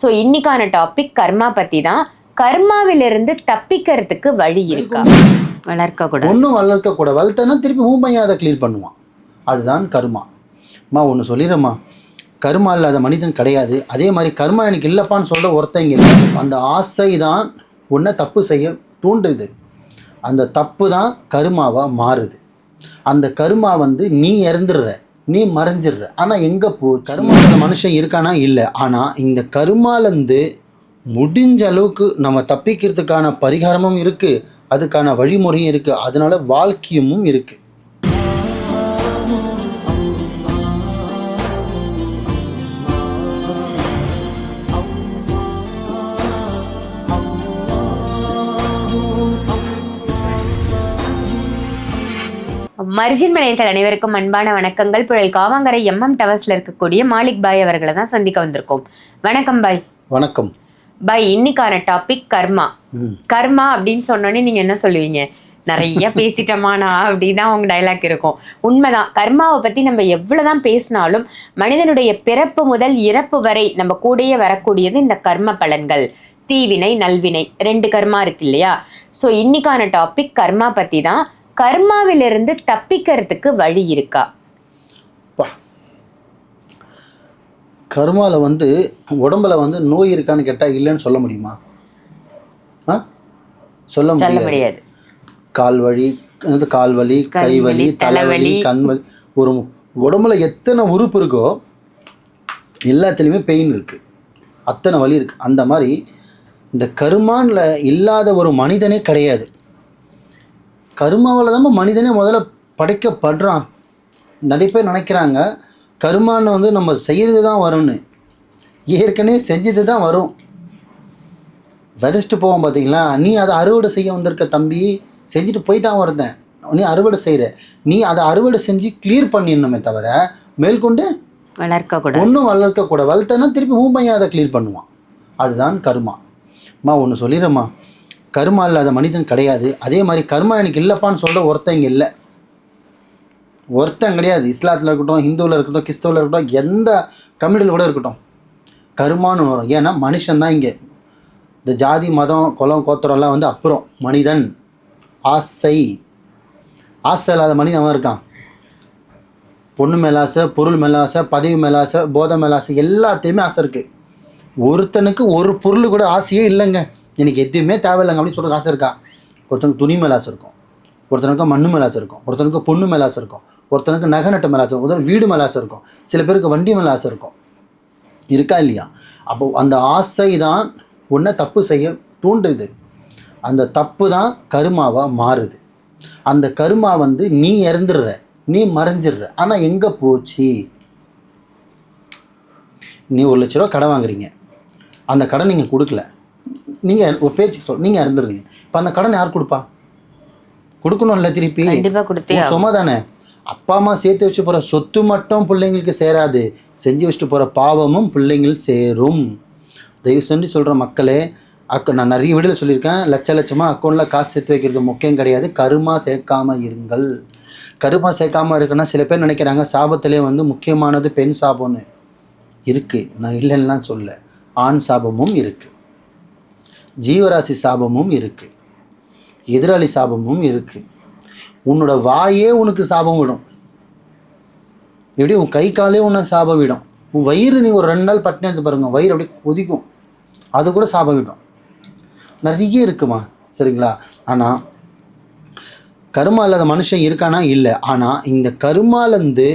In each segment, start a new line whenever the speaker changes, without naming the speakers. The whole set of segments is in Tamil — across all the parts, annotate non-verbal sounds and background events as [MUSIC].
ஸோ இன்னைக்கான டாபிக் கர்மா பத்தி தான் கர்மாவிலிருந்து தப்பிக்கிறதுக்கு வழி இருக்கா? வளர்க்க கூட
ஒன்றும் வளர்க்கக்கூடாது. வளர்த்தனா திருப்பி ஊமையாக அதை க்ளீன் பண்ணுவான். அதுதான் கர்மா. அம்மா ஒன்று சொல்லிடுறேம்மா. கர்மா இல்லாத மனிதன் கிடையாது. அதே மாதிரி கர்மா எனக்கு இல்லைப்பான்னு சொல்கிற ஒருத்தங்க இல்லை. அந்த ஆசை தான் உன்னை தப்பு செய்ய தூண்டுது. அந்த தப்பு தான் கருமாவாக மாறுது. அந்த கருமா வந்து நீ இறந்துடுற. நீ மறைஞ்சிடுற. ஆனால் எங்கே போ? கருமா மனுஷன் இருக்கானா? இல்லை. ஆனால் இந்த கருமாலேருந்து முடிஞ்ச அளவுக்கு நம்ம தப்பிக்கிறதுக்கான பரிகாரமும் இருக்குது அதுக்கான வழிமுறையும் இருக்குது அதனால வாழ்க்கையமும் இருக்குது
மர்ஜின் மனிதர்கள் அனைவருக்கும் அன்பான வணக்கங்கள். புழல் காவாங்கரை எம்எம் டவர்ஸ்ல இருக்கக்கூடிய மாலிக் பாய் அவர்களை தான் சந்திக்க வந்திருக்கோம். வணக்கம் பாய்.
வணக்கம்.
பாய் இன்னைக்கான டாபிக் கர்மா. கர்மா அப்படின்னு சொன்னோன்னே நீங்க என்ன சொல்லுவீங்க? நிறைய [LAUGHS] பேசிட்டோமானா அப்படிதான் உங்க டைலாக் இருக்கும். உண்மைதான். கர்மாவை பத்தி நம்ம எவ்வளவுதான் பேசினாலும் மனிதனுடைய பிறப்பு முதல் இறப்பு வரை நம்ம கூடயே வரக்கூடியது இந்த கர்ம பலன்கள். தீவினை நல்வினை ரெண்டு கர்மா இருக்கு இல்லையா? ஸோ இன்னைக்கான டாபிக் கர்மா பத்தி தான் கர்மாவிலிருந்து தப்பிக்கிறதுக்கு வழி இருக்கா?
பா. கருமால வந்து உடம்புல வந்து நோய் இருக்கான்னு கேட்டால் இல்லைன்னு சொல்ல முடியுமா? ஆ? சொல்ல முடியாது. கால் வலி அது கால் வலி கை வலி
வலி,
தலைவலி
தலைவலி.
கண் வலி. ஒரு உடம்புல எத்தனை உறுப்பு இருக்கோ எல்லாத்துலேயுமே பெயின் இருக்குது அத்தனை வலி இருக்குது அந்த மாதிரி இந்த கருமான்ல இல்லாத ஒரு மனிதனே கிடையாது. கருமாவில் தான் மனிதனே முதல்ல படைக்கப்படுறான். நிறைய பேர் நினைக்கிறாங்க கருமான்னு வந்து நம்ம செய்கிறது தான் வரும்னு. ஏற்கனவே செஞ்சது தான் வரும். விதைச்சிட்டு போவோம் பார்த்தீங்களா நீ அதை அறுவடை செய்ய வந்திருக்க தம்பி செஞ்சுட்டு போயிட்டான் ஒருத்தன். நீ அறுவடை செய்கிற நீ அதை அறுவடை செஞ்சு கிளியர் பண்ணிடணுமே தவிர மேற்கொண்டு
வளர்க்க கூட
ஒன்றும் வளர்க்கக்கூடாது. வளர்த்தனா திருப்பி ஊமையாக அதை கிளியர் பண்ணுவான். அதுதான் கர்மா. அம்மா ஒன்று சொல்லிடுறேம்மா. கருமா இல்லாத மனிதன் கிடையாது. அதே மாதிரி கர்மா எனக்கு இல்லைப்பான்னு சொல்கிற ஒருத்தங்க இல்லை. ஒருத்தன் கிடையாது. இஸ்லாத்தில் இருக்கட்டும் ஹிந்துவில் இருக்கட்டும் கிறிஸ்தவில் இருக்கட்டும் எந்த கம்யூனிட்டியில் கூட இருக்கட்டும். கருமான்னு வரும். ஏன்னா மனுஷன் தான் இங்கே. இந்த ஜாதி மதம் குலம் கோத்திரம்லாம் வந்து அப்புறம். மனிதன். ஆசை. ஆசை இல்லாத மனிதன் அவன் இருக்கான். பொண்ணு மேலாசை பொருள் மேல ஆசை பதவி மேலாசை போதை மேல ஆசை எல்லாத்தையுமே ஆசை இருக்குது ஒருத்தனுக்கு ஒரு பொருள் கூட ஆசையே இல்லைங்க. எனக்கு எதுவுமே தேவையில்லைங்க அப்படின்னு சொல்கிற ஆசை இருக்கா? ஒருத்தனுக்கு துணி மேல ஆசை இருக்கும். ஒருத்தனுக்கு மண்ணு மேல ஆசை இருக்கும். ஒருத்தனுக்கு பொண்ணு மேல ஆசை இருக்கும். ஒருத்தனுக்கு நகை நட்டு மேல ஆசை இருக்கும். ஒருத்தனுக்கு வீடு மேல ஆசை இருக்கும். சில பேருக்கு வண்டி மேல ஆசை இருக்கும். இருக்கா இல்லையா? அப்போ அந்த ஆசை தான் உன்னை தப்பு செய்ய தூண்டுது. அந்த தப்பு தான் கருமாவாக மாறுது. அந்த கருமா வந்து நீ இறந்துடுற நீ மறைஞ்சிடுற. ஆனால் எங்கே போச்சு? நீ ஒரு லட்ச ரூபா கடன் வாங்குறீங்க. அந்த கடன் நீங்கள் கொடுக்கல. நீங்கள் ஒரு பேச்சுக்கு சொல் நீங்கள் இறந்துடுறீங்க இப்போ அந்த கடன் யார் கொடுப்பா? கொடுக்கணும்ல திருப்பி. சும்மா தானே. அப்பா அம்மா சேர்த்து வச்சு போகிற சொத்து மட்டும் பிள்ளைங்களுக்கு சேராது. செஞ்சு வச்சுட்டு போகிற பாவமும் பிள்ளைங்கள் சேரும். தயவு செஞ்சு சொல்கிற மக்களே அக்க நான் நிறைய வீடியோவில் சொல்லியிருக்கேன். லட்ச லட்சமாக அக்கௌண்ட்டில் காசு சேர்த்து வைக்கிறது முக்கியம் கிடையாது. கருமா சேர்க்காம இருங்கள். கருமா சேர்க்காம இருக்குன்னா சில பேர் நினைக்கிறாங்க சாபத்திலே வந்து முக்கியமானது பெண் சாபம்னு. இருக்குது நான் இல்லைன்னுலாம் சொல்ல. ஆண் சாபமும் இருக்குது ஜீவராசி சாபமும் இருக்குது எதிராளி சாபமும் இருக்குது உன்னோட வாயே உனக்கு சாபம் விடும். எப்படி உன் கை காலே உன்னை சாபம் விடும். உன் வயிறு நீ ஒரு ரெண்டு நாள் பட்டினி எடுத்து பாருங்க வயிறு அப்படியே கொதிக்கும். அது கூட சாபம் விடும். நிறைய இருக்குமா? சரிங்களா? ஆனால் கருமா இல்லாத மனுஷன் இருக்கானா? இல்லை. ஆனால் இந்த கருமாலேருந்து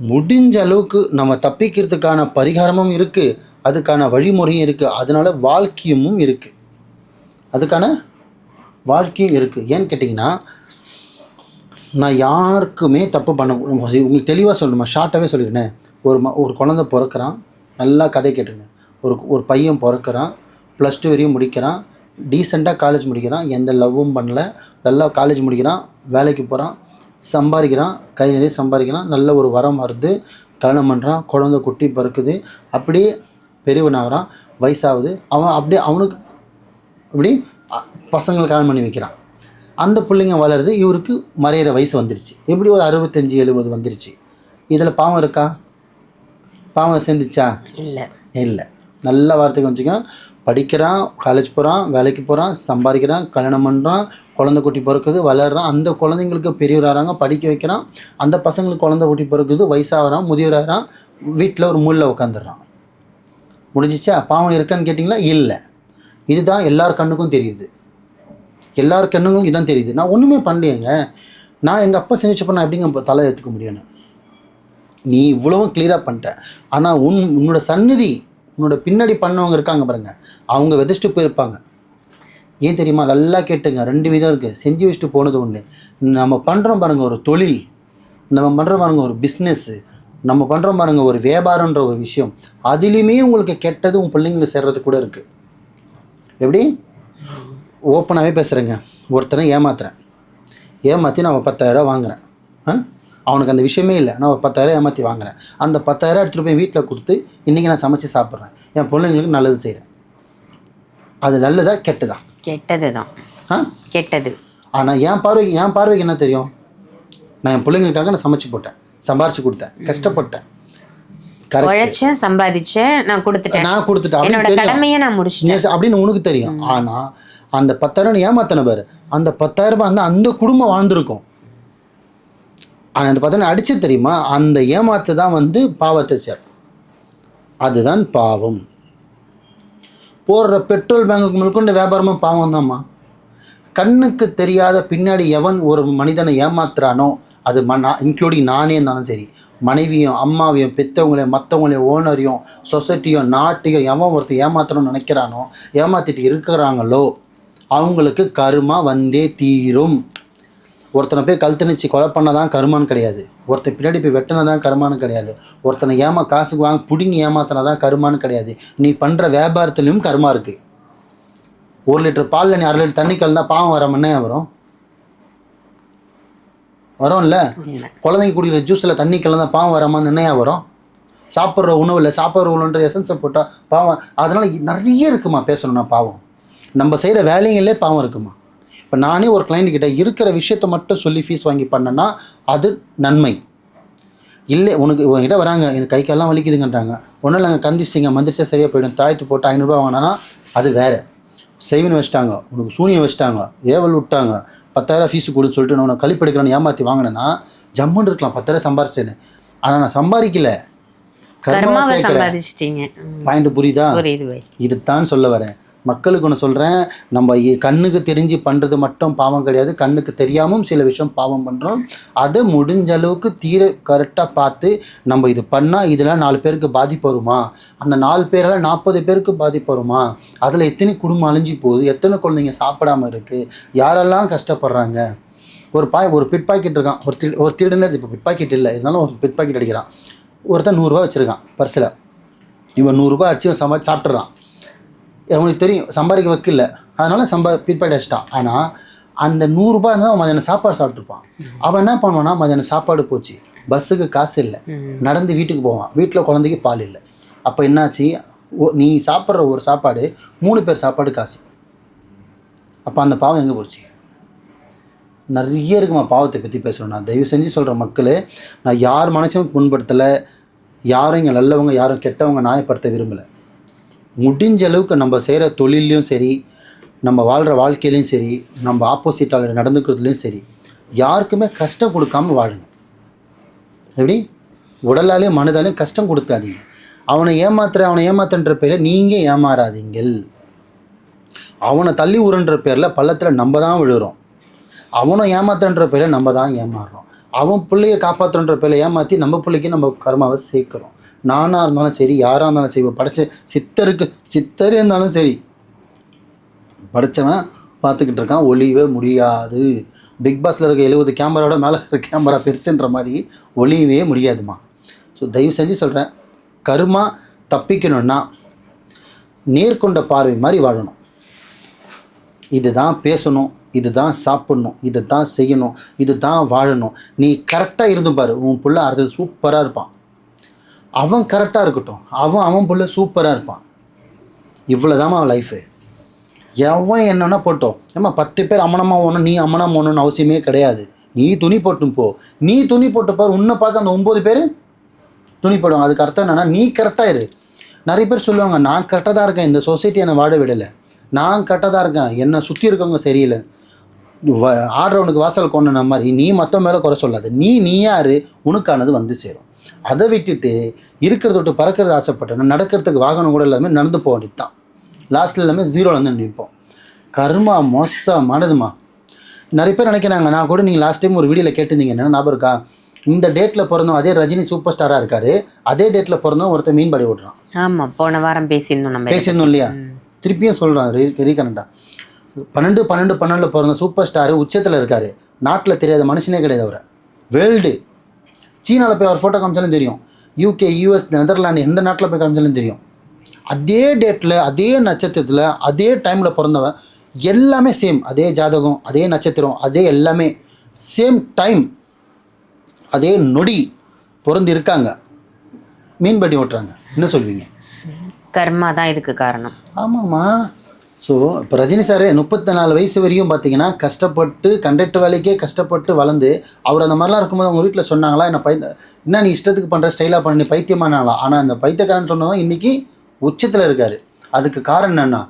முடிஞ்ச அளவுக்கு நம்ம தப்பிக்கிறதுக்கான பரிகாரமும் இருக்குது அதுக்கான வழிமுறையும் இருக்குது அதனால வாழ்க்கையமும் இருக்குது அதுக்கான வாழ்க்கையும் இருக்குது ஏன்னு கேட்டிங்கன்னா நான் யாருக்குமே தப்பு பண்ண உங்களுக்கு தெளிவாக சொல்லணுமா? ஷார்ட்டாகவே சொல்லிடுனேன் ஒரு ம ஒரு குழந்த பிறக்கிறான். நல்லா கதை கேட்டுங்க. ஒரு ஒரு பையன் பிறக்கிறான். ப்ளஸ் டூ வரையும் முடிக்கிறான். டீசெண்டாக காலேஜ் முடிக்கிறான். எந்த லவ்வும் பண்ணல. நல்லா காலேஜ் முடிக்கிறான். வேலைக்கு போகிறான் சம்பாதிக்கிறான். கை நிறைய சம்பாதிக்கிறான். நல்ல ஒரு வரம் வருது. கல்யாணம் பண்ணுறான் குழந்தை குட்டி பிறக்குது. அப்படியே பெரியவனாகிறான். வயசாகுது. அவன் அப்படியே அவனுக்கு இப்படி பசங்களை கல்யாணம் பண்ணி வைக்கிறான். அந்த பிள்ளைங்க வளருது இவருக்கு மறையிற வயசு வந்துருச்சு. எப்படி ஒரு அறுபத்தஞ்சி எழுபது வந்துருச்சு? இதில் பாவம் இருக்கா? பாவம் சேர்ந்துச்சா?
இல்ல.
இல்லை. நல்ல வார்த்தைக்கு வச்சுக்க படிக்கிறான் காலேஜ் போகிறான் வேலைக்கு போகிறான் சம்பாதிக்கிறான் கல்யாணம் பண்ணுறான் குழந்தை குட்டி பிறக்குது வளர்றான். அந்த குழந்தைங்களுக்கு பெரியவராகிறாங்க படிக்க வைக்கிறான். அந்த பசங்களுக்கு குழந்தை குட்டி பிறக்குது வயசாகிறான் முதியவராகிறான் வீட்டில் ஒரு மூலையில் உட்காந்துடுறான் முடிஞ்சிச்சா? பாவம் இருக்கான்னு கேட்டிங்களா? இல்லை. இதுதான் எல்லார் கண்ணுக்கும் தெரியுது. எல்லார் கண்ணுக்கும் இதுதான் தெரியுது. நான் ஒன்றுமே பண்ணலையேங்க. நான் எங்கள் அப்பா செஞ்சு நான் எப்படிங்க இப்ப தலை எடுத்துக்க முடியும்னு? நீ இவ்வளவும் கிளியராக பண்ணிட்ட. ஆனால் உன் உன்னோட சந்நிதி உன்னோட பின்னாடி பண்ணவங்க இருக்காங்க பாருங்கள் அவங்க விதைச்சிட்டு போயிருப்பாங்க. ஏன் தெரியுமா? நல்லா கேட்டுங்க. ரெண்டு விதம் இருக்குது செஞ்சு வச்சுட்டு போனது ஒன்று நம்ம பண்ணுறோம் பாருங்கள் ஒரு தொழில். நம்ம பண்ணுறோம் பாருங்கள் ஒரு பிஸ்னஸ்ஸு நம்ம பண்ணுறோம் பாருங்கள் ஒரு வியாபாரன்ற ஒரு விஷயம். அதுலேயுமே உங்களுக்கு கெட்டது உங்கள் பிள்ளைங்களுக்கு சேர்றது கூட இருக்குது எப்படி? ஓப்பனாகவே பேசுகிறேங்க ஒருத்தனை ஏமாத்துறேன். ஏமாற்றி நான் பத்தாயிரம் வாங்குறேன். ஆ? அவனுக்கு அந்த விஷயமே இல்லை. நான் ஒரு பத்தாயிரம் ஏமாற்றி வாங்குறேன். அந்த பத்தாயிரம் எடுத்துகிட்டு போய் வீட்டில் கொடுத்து இன்றைக்கி நான் சமைச்சு சாப்பிட்றேன். என் பிள்ளைங்களுக்கு நல்லது செய்கிறேன் அது நல்லதா கெட்டதா?
கெட்டது தான்
ஆ?
கெட்டது.
ஆனால் என் பார்வைக்கு என் பார்வைக்கு என்ன தெரியும்? நான் என் பிள்ளைங்களுக்காக நான் சமைச்சு போட்டேன். சம்பாரிச்சு கொடுத்தேன். கஷ்டப்பட்டேன்.
உழைச்சேன் சம்பாதிச்சேன் நான் கொடுத்துட்டேன்.
நான் கொடுத்துட்டேன்.
என்னோட கடமையை நான் முடிச்சிட்டேன்.
நீ அப்படின்னு உனக்கு தெரியும். ஆனால் அந்த பத்தாயிரம் ஏமாத்தின பாரு. அந்த பத்தாயிரம் ரூபாய் அந்த அந்த குடும்பம் வாழ்ந்திருக்கும். ஆனால் அந்த பத்தாயிரம் அடிச்சு தெரியுமா? அந்த ஏமாத்து தான் வந்து பாவத்தை சேர் அதுதான் பாவம். போடுற பெட்ரோல் பேங்குக்கு மேற்கொண்டு வியாபாரமும் பாவம் தான்மா கண்ணுக்கு தெரியாத பின்னாடி எவன் ஒரு மனிதனை ஏமாத்துறானோ அது ம நான் இன்க்ளூடிங் நானே இருந்தாலும் சரி மனைவியும் அம்மாவையும் பெற்றவங்களையும் மற்றவங்களையும் ஓனரையும் சொசைட்டியும் நாட்டையும் எவன் ஒருத்தர் ஏமாத்தணும்னு நினைக்கிறானோ ஏமாத்திட்டு இருக்கிறாங்களோ அவங்களுக்கு கருமா வந்தே தீரும். ஒருத்தனை போய் கழுத்தணிச்சு கொலை பண்ணதான் கருமான்னு கிடையாது. ஒருத்தன் பின்னாடி போய் வெட்டினதான் கருமான்னு கிடையாது. ஒருத்தனை ஏமா காசுக்கு வாங்க பிடுங்கி ஏமாத்தினதான் கருமான்னு கிடையாது. நீ பண்ணுற வியாபாரத்துலேயும் கருமா இருக்குது ஒரு லிட்டர் பாலில் நீ அரை லிட்டர் தண்ணி கலந்தா பாவம் வர என்ன வரும்? வரும்ல. குழந்தைங்க குடிக்கிற ஜூஸில் தண்ணி கலந்தா பாவம் வராமல் என்னையா வரும்? சாப்பிட்ற உணவில் சாப்பிட்ற உணவுன்ற எசன்ஸை போட்டால் பாவம் அதனால் நிறைய இருக்குமா பேசணும்னா பாவம். நம்ம செய்கிற வேலைங்களே பாவம் இருக்குமா? இப்போ நானே ஒரு client கிட்ட இருக்கிற விஷயத்த மட்டும் சொல்லி ஃபீஸ் வாங்கி பண்ணேன்னா அது நன்மை. இல்லை உனக்கு உங்ககிட்ட வராங்க எனக்கு கை கால்லாம் வலிக்குதுங்கன்றாங்க. ஒன்றும் இல்லைங்க கந்திச்சிட்டிங்க மந்திரிச்சா சரியாக போயிடும். தாயத்து போட்டு ஐநூறுரூவா வாங்கினா அது வேறு. செய்வின்னு வச்சிட்டாங்க. உனக்கு சூனியம் வச்சிட்டாங்க. ஏவல் விட்டாங்க. பத்தாயிரம் ஃபீஸு கொடுன்னு சொல்லிட்டு நான் உனக்கு கழிப்பெடுக்கிறேன்னு ஏமாற்றி வாங்கினேன்னா ஜம்முன்னு இருக்கலாம். பத்தாயிரம் சம்பாரிச்சேன்னு. ஆனால் நான் சம்பாதிக்கல. கர்மாவை
சம்பாதிச்சிட்டீங்க.
பாயிண்ட் புரியுதா. இதுதான் சொல்ல வரேன். மக்களுக்கு ஒன்று சொல்கிறேன் நம்ம கண்ணுக்கு தெரிஞ்சு பண்ணுறது மட்டும் பாவம் கிடையாது. கண்ணுக்கு தெரியாமல் சில விஷயம் பாவம் பண்ணுறோம் அதை முடிஞ்ச அளவுக்கு தீர கரெக்டாக பார்த்து நம்ம இது பண்ணால் இதெல்லாம் நாலு பேருக்கு பாதிப்பு வருமா? அந்த நாலு பேரால் நாற்பது பேருக்கு பாதிப்பு வருமா? அதில் எத்தனை குடும்பம் அழிஞ்சு போகுது? எத்தனை குழந்தைங்க சாப்பிடாம இருக்குது யாரெல்லாம் கஷ்டப்படுறாங்க? ஒரு பாய் ஒரு பிட் பாக்கெட் இருக்கான். ஒரு தி ஒரு திருடனர் இப்போ பிட் பாக்கெட் இல்லை. இருந்தாலும் ஒரு பிட் பாக்கெட் அடிக்கிறான். ஒருத்தன் நூறுரூவா வச்சுருக்கான் பர்ஸில் இவன் நூறுரூபா அடிச்சு சமைச்சு சாப்பிட்றான் அவனுக்கு தெரியும் சம்பாதிக்க வைக்கல அதனால சம்பா பிற்பாடு அடிச்சிட்டான் ஆனால் அந்த நூறுரூபா இருந்தால் அவன் மதியானம் சாப்பாடு சாப்பிட்ருப்பான் அவன் என்ன பண்ணுவான்னா மதியானம் சாப்பாடு போச்சு. பஸ்ஸுக்கு காசு இல்லை. நடந்து வீட்டுக்கு போவான். வீட்டில் குழந்தைக்கு பால் இல்லை. அப்போ என்னாச்சு? நீ சாப்பிட்ற ஒரு சாப்பாடு மூணு பேர் சாப்பாடு காசு. அப்போ அந்த பாவம் எங்கே போச்சு? நிறைய இருக்குமா பாவத்தை பற்றி பேசணும் நான் தயவு செஞ்சு சொல்கிற மக்களே. நான் யார் மனசையும் புண்படுத்தலை. யாரும் இங்கே நல்லவங்க யாரும் கெட்டவங்க நியாயப்படுத்த விரும்பலை. முடிஞ்ச அளவுக்கு நம்ம செய்கிற தொழிலையும் சரி நம்ம வாழ்கிற வாழ்க்கையிலையும் சரி நம்ம ஆப்போசிட்டால் நடந்துக்கிறதுலையும் சரி யாருக்குமே கஷ்டம் கொடுக்காம வாழுங்க. எப்படி? உடலாலையும் மனதாலையும் கஷ்டம் கொடுக்காதீங்க. அவனை ஏமாத்துற அவனை ஏமாத்துன்ற பேரில் நீங்கள் ஏமாறாதீங்கள். அவனை தள்ளி உருன்ற பேரில் பள்ளத்தில் நம்ம தான் விழுறோம். அவனை ஏமாத்துன்ற பேரில் நம்ம தான் ஏமாறுறோம். அவன் பிள்ளைய காப்பாற்றுன்ற பிள்ளை ஏமாற்றி நம்ம பிள்ளைக்கு நம்ம கர்மாவை சேர்க்குறோம். நானாக இருந்தாலும் சரி யாராக இருந்தாலும் சரி படைச்ச சித்தருக்கு சித்தர் இருந்தாலும் சரி படைச்சவன் பார்த்துக்கிட்டு இருக்கான் ஒளியவே முடியாது. பிக் பாஸில் இருக்க எழுபது கேமராவோட மேலே இருக்கிற கேமரா பெருசுன்ற மாதிரி ஒளியவே முடியாதுமா ஸோ தயவு செஞ்சு சொல்கிறேன் கர்மா தப்பிக்கணும்னா நேர்கொண்ட பார்வை மாதிரி வாழணும். இதுதான் பேசணும். இதுதான் சாப்பிட்ணும் இது தான் செய்யணும் இது தான் வாழணும். நீ கரெக்டாக இருந்து பாரு உன் பிள்ளை அடுத்தது சூப்பராக இருப்பான். அவன் கரெக்டாக இருக்கட்டும் அவன் அவன் பிள்ளை சூப்பராக இருப்பான். இவ்வளோதாம்மா அவன் லைஃபு எவன் என்னென்னா போட்டோம். ஏம்மா பத்து பேர் அம்மனமாக ஓணும் நீ அம்மனம் ஓணும்னு அவசியமே கிடையாது. நீ துணி போட்டும் போ. நீ துணி போட்டு பாரு உன்னை பார்த்து அந்த ஒம்பது பேர் துணி போடுவாங்க. அதுக்கு அர்த்தம் என்னென்னா நீ கரெக்டாக இரு. நிறைய பேர் சொல்லுவாங்க நான் கரெக்டாக தான் இருக்கேன் இந்த சொசைட்டி என்னை வாட விடலை. நான் கரெக்டாக தான் இருக்கேன். என்னை சுற்றி இருக்கவங்க சரியில்லை. ஆடுறவனுக்கு வாசல் கொண்ட மாதிரி நீ மற்ற மேலே குறை சொல்லாத. நீ நீ யாரு? உனக்கானது வந்து சேரும். அதை விட்டுட்டு இருக்கிறத விட்டு பறக்கிறது ஆசைப்பட்டேன் நடக்கிறதுக்கு வாகனம் கூட எல்லாமே நடந்து போக வேண்டியது தான் லாஸ்ட்டில் எல்லாமே ஜீரோவில் வந்து நிற்போம். கர்மா மோசமானதுமா. நிறைய பேர் நினைக்கிறாங்க நான் கூட நீங்கள் லாஸ்ட் டைம் ஒரு வீடியோவில் கேட்டிருந்தீங்க. என்ன ஞாபகம் இருக்கா? இந்த டேட்டில் பிறந்தோம் அதே ரஜினி சூப்பர் ஸ்டாராக இருக்காரு. அதே டேட்டில் பிறந்தோம் ஒருத்தர் மீன்பாடி ஓட்டுறான்
ஆமா போன வாரம் பேசியிருந்தோம் நம்ம
பேசியிருந்தோம் இல்லையா? திருப்பியும் சொல்கிறான் ரீ ரீகனண்டா பன்னெண்டு பன்னெண்டு பன்னெண்டில் பிறந்த சூப்பர் ஸ்டார் உச்சத்தில் இருக்கார். நாட்டில் தெரியாத மனுஷனே கிடையாது அவரை. வேர்ல்டு சீனாவில் போய் அவர் ஃபோட்டோ காமிச்சாலும் தெரியும். யூகே யூஎஸ் நெதர்லாண்டு எந்த நாட்டில் போய் காமிச்சாலும் தெரியும். அதே டேட்டில் அதே நட்சத்திரத்தில் அதே டைமில் பிறந்தவன் எல்லாமே சேம் அதே ஜாதகம் அதே நட்சத்திரம் அதே எல்லாமே சேம் டைம் அதே நொடி பிறந்து இருக்காங்க மீன்படி ஓட்டுறாங்க. என்ன சொல்வீங்க?
கர்மா தான் இதுக்கு காரணம்.
ஆமாம்மா. ஸோ இப்போ ரஜினி சார் முப்பத்தி நாலு வயசு வரையும் பார்த்தீங்கன்னா கஷ்டப்பட்டு கண்டக்டர் வேலைக்கே கஷ்டப்பட்டு வளர்ந்து அவர் அந்த மாதிரிலாம் இருக்கும்போது அவங்க வீட்டில் சொன்னாங்களா? என்ன பை என்ன நீ இஷ்டத்துக்கு பண்ணுற ஸ்டைலாக பண்ணி பைத்தியமானாங்களா ஆனால் அந்த பைத்தியக்காரன் சொன்னதும் இன்றைக்கி உச்சத்தில் இருக்கார். அதுக்கு காரணம் என்னென்னா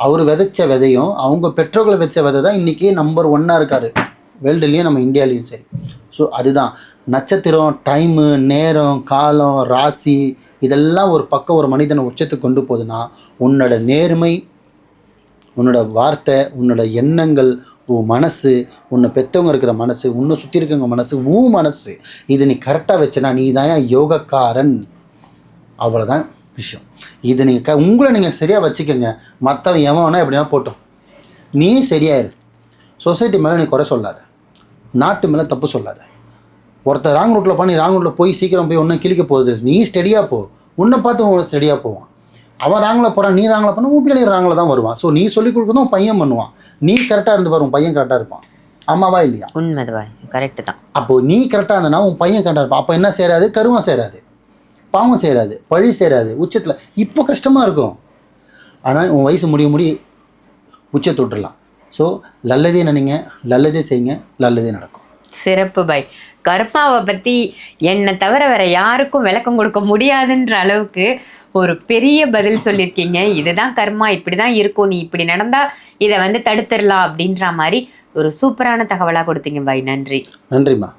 அவர் விதைச்ச விதையும் அவங்க பெற்றோர்களை வச்ச விதை தான் இன்றைக்கி நம்பர் ஒன்னாக இருக்கார். வேர்ல்டுலேயும் நம்ம இந்தியாலேயும் சரி. ஸோ அதுதான். நட்சத்திரம் டைமு நேரம் காலம் ராசி இதெல்லாம் ஒரு பக்கம் ஒரு மனிதனை உச்சத்துக்கு கொண்டு போகுதுன்னா உன்னோட நேர்மை உன்னோட வார்த்தை உன்னோட எண்ணங்கள் உன் மனசு உன்னை பெற்றவங்க இருக்கிற மனசு உன்னை சுற்றி இருக்கவங்க மனசு உன் மனசு இது நீ கரெக்டாக வச்சனா நீ தான் யோகக்காரன். அவ்வளோதான் விஷயம். இது நீங்கள் க உங்களை நீங்கள் சரியாக வச்சுக்கோங்க. மற்றவன் எவன் எப்படின்னா போட்டோம். நீ சரியாயிரு சொசைட்டி மேலே நீ குறை சொல்லாத. நாட்டு மேலே தப்பு சொல்லாத. ஒருத்தர் ராங் ரூட்டில் பண்ணி ராங் ரூட்டில் போய் சீக்கிரம் போய் ஒன்றும் கிழிக்க போகுது நீ ஸ்டெடியாக போ. உன்னை பார்த்து உங்களை ஸ்டெடியாக போவான். அவன் ராங்கில் போகிறான் நீ ராங்கில் பண்ண உன் பிள்ளை ராங்கில் தான் வருவான். ஸோ நீ சொல்லிக் கொடுக்கறதும் உன் பையன் பண்ணுவான். நீ கரெக்டாக இருந்து பாரு உன் பையன் கரெக்டாக இருப்பான். ஆமாவா இல்லையா?
உண்மைதுவா? கரெக்ட் தான்.
அப்போது நீ கரெக்டாக இருந்தனா உன் பையன் கரெக்டாக இருப்பான். அப்போ என்ன சேராது? கருவம் சேராது. பாவம் சேராது. பழி சேராது. உச்சத்தில் இப்போ கஷ்டமாக இருக்கும். ஆனால் உன் வயசு முடிய முடிய உச்ச தொட்டுடலாம் ஸோ நல்லதே நினைங்க நல்லதே செய்யுங்க நல்லதே நடக்கும்.
சிறப்பு பாய் கர்மாவை பற்றி என்னை தவிர வேற யாருக்கும் விளக்கம் கொடுக்க முடியாதுன்ற அளவுக்கு ஒரு பெரிய பதில் சொல்லியிருக்கீங்க. இதுதான் கர்மா இப்படி தான் இருக்கும். நீ இப்படி நடந்தா இதை வந்து தடுத்துடலாம் அப்படின்ற மாதிரி ஒரு சூப்பரான தகவலாக கொடுத்தீங்க பாய் நன்றி.
நன்றிம்மா.